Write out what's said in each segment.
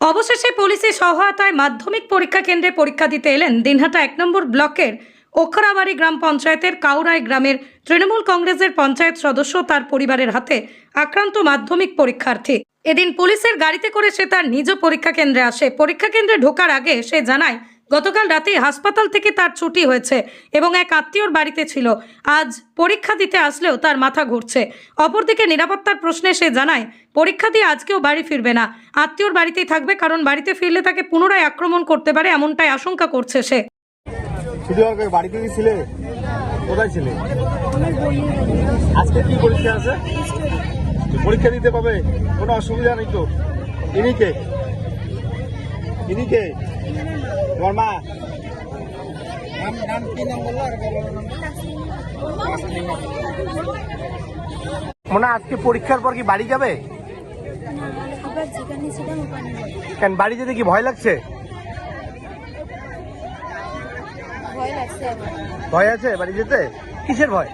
অবশেষে পুলিশের সহায়তায় মাধ্যমিক পরীক্ষা কেন্দ্রে পরীক্ষা দিতে এলেন দিনহাটা এক নম্বর ব্লকের ওখরাবাড়ি গ্রাম পঞ্চায়েতের কাউরায় গ্রামের তৃণমূল কংগ্রেসের পঞ্চায়েত সদস্য তার পরিবারের হাতে আক্রান্ত মাধ্যমিক পরীক্ষার্থী। এদিন পুলিশের গাড়িতে করে সে তার নিজ পরীক্ষা কেন্দ্রে আসে। পরীক্ষা কেন্দ্রে ঢোকার আগে সে জানায় গতকাল রাতে হাসপাতাল থেকে তার ছুটি হয়েছে এবং এক আত্মীয়র বাড়িতে ছিল। আজ পরীক্ষা দিতে আসলেও তার মাথা ঘুরছে। অপরদিকে নিরাপত্তার প্রশ্নে সে জানায়, পরীক্ষা দিয়ে আজকেও বাড়ি ফিরবে না। আত্মীয়র বাড়িতেই থাকবে কারণ বাড়িতে ফিরলে তাকে পুনরায় আক্রমণ করতে পারে এমনটাই আশঙ্কা করছে সে। পরীক্ষা দিতে পাবে? কোনো অসুবিধা নেই তো। ইনি কে? ইনি কে? তোমার মা মনে আজকে পরীক্ষার পর কি বাড়ি যাবে? কেন বাড়ি যেতে কি ভয় লাগছে? ভয় আছে বাড়ি যেতে? কিসের ভয়?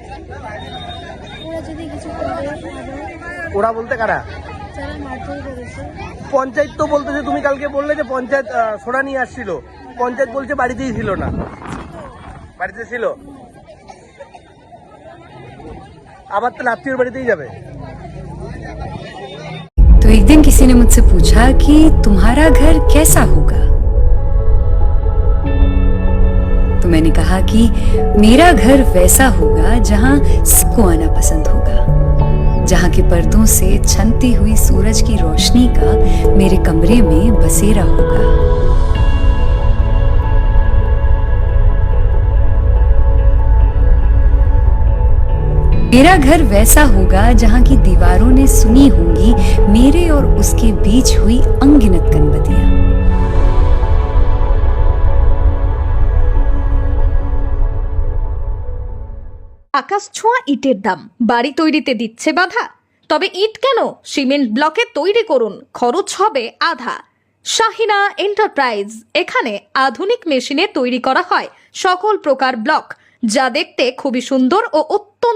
ওরা বলতে কারা? পঞ্চায়েত তো বলতেছে তুমি কালকে বললে যে পঞ্চায়েত সোনা নিয়ে আসছিল। পঞ্চায়েত বলছে বাড়িতেই ছিল না বাড়িতে ছিল আবার তাহলে আত্মীয় বাড়িতেই যাবে तो एक दिन किसी ने मुझसे पूछा कि तुम्हारा घर कैसा होगा तो मैंने कहा कि मेरा घर वैसा होगा जहां सबको आना पसंद होगा जहां के पर्दों से छनती हुई सूरज की रोशनी का मेरे कमरे में बसेरा होगा मेरा घर वैसा होगा जहां की दीवारों ने सुनी होंगी मेरे और उसके बीच हुई अनगिनत कनबतियां আকাশ ছোঁয়া ইটের দাম বাড়ি তৈরিতে দিচ্ছে বাধা তবে ইট কেন সিমেন্ট ব্লকে তৈরি করুন খরচ হবে আধা শাহিনা এন্টারপ্রাইজ এখানে আধুনিক মেশিনে তৈরি করা হয় সকল প্রকার ব্লক যা দেখতে খুবই সুন্দর ও